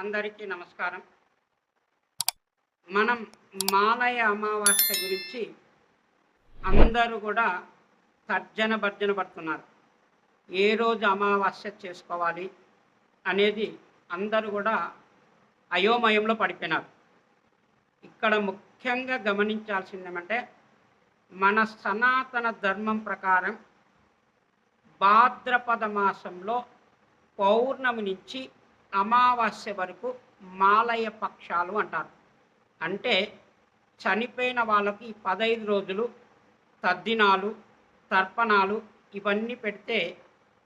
అందరికీ నమస్కారం. మనం మాలయ అమావాస్య గురించి అందరూ కూడా తర్జన భర్జన పడుతున్నారు. ఏ రోజు అమావాస్య చేసుకోవాలి అనేది అందరూ కూడా అయోమయంలో పడిపోయినారు. ఇక్కడ ముఖ్యంగా గమనించాల్సింది ఏమంటే మన సనాతన ధర్మం ప్రకారం భాద్రపద మాసంలో పౌర్ణమి నుంచి అమావాస్య వరకు మాలయ పక్షాలు అంటారు. అంటే చనిపోయిన వాళ్ళకి పదహైదు రోజులు తద్దినాలు తర్పణాలు ఇవన్నీ పెడితే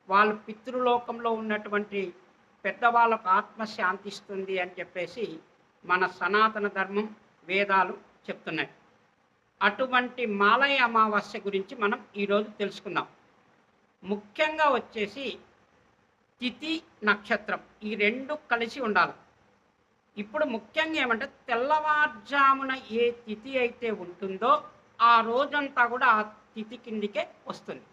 వాళ్ళు పితృలోకంలో ఉన్నటువంటి పెద్దవాళ్ళకు ఆత్మ శాంతిస్తుంది అని చెప్పేసి మన సనాతన ధర్మం వేదాలు చెప్తున్నాయి. అటువంటి మాలయ అమావాస్య గురించి మనం ఈరోజు తెలుసుకుందాం. ముఖ్యంగా వచ్చేసి తిథి నక్షత్రం. ఈ రెండు కలిసి ఉండాలి. ఇప్పుడు ముఖ్యంగా ఏమంటే తెల్లవారుజామున ఏ తిథి అయితే ఉంటుందో ఆ రోజంతా కూడా ఆ తిథి కిందికే వస్తుంది.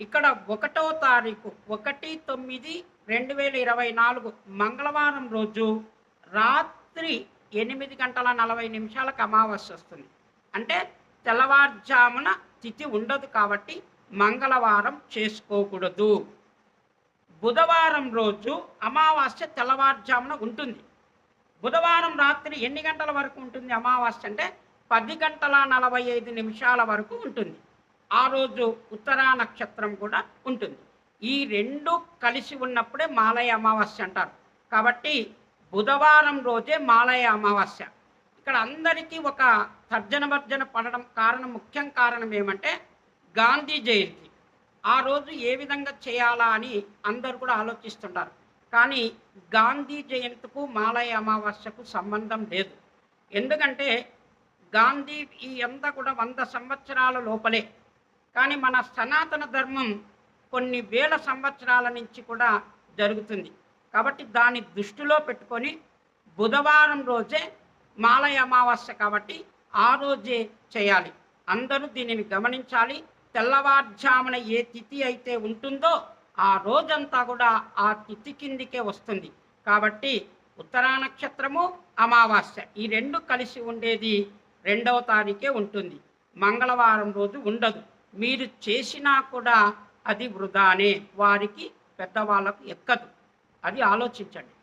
ఇక్కడ ఒకటో తారీఖు ఒకటి తొమ్మిది రెండు వేల ఇరవై నాలుగు మంగళవారం రోజు రాత్రి ఎనిమిది గంటల నలభై నిమిషాలకు అమావాస్య వస్తుంది. అంటే తెల్లవారుజామున తిథి ఉండదు కాబట్టి మంగళవారం చేసుకోకూడదు. బుధవారం రోజు అమావాస్య తెల్లవారుజామున ఉంటుంది. బుధవారం రాత్రి ఎన్ని గంటల వరకు ఉంటుంది అమావాస్య అంటే పది గంటల నలభై ఐదు నిమిషాల వరకు ఉంటుంది. ఆ రోజు ఉత్తరా నక్షత్రం కూడా ఉంటుంది. ఈ రెండు కలిసి ఉన్నప్పుడే మాలయ అమావాస్య అంటారు. కాబట్టి బుధవారం రోజే మాలయ అమావాస్య. ఇక్కడ అందరికీ ఒక తర్జన భర్జన పడడం కారణం ముఖ్యం కారణం ఏమంటే గాంధీ జయంతి. ఆ రోజు ఏ విధంగా చేయాలా అని అందరు కూడా ఆలోచిస్తుంటారు. కానీ గాంధీ జయంతికు మాలయ అమావాస్యకు సంబంధం లేదు. ఎందుకంటే గాంధీ ఈ అంతా కూడా వంద సంవత్సరాల లోపలే. కానీ మన సనాతన ధర్మం కొన్ని వేల సంవత్సరాల నుంచి కూడా జరుగుతుంది. కాబట్టి దాన్ని దృష్టిలో పెట్టుకొని బుధవారం రోజే మాలయ అమావాస్య కాబట్టి ఆ రోజే చేయాలి. అందరూ దీనిని గమనించాలి. తెల్లవారుజామున ఏ తిథి అయితే ఉంటుందో ఆ రోజంతా కూడా ఆ తిథి కిందికే వస్తుంది. కాబట్టి ఉత్తరా నక్షత్రము అమావాస్య ఈ రెండు కలిసి ఉండేది రెండవ తారీఖే ఉంటుంది. మంగళవారం రోజు ఉండదు. మీరు చేసినా కూడా అది వృధానే. వారికి పెద్దవాళ్ళకు ఎక్కదు. అది ఆలోచించండి.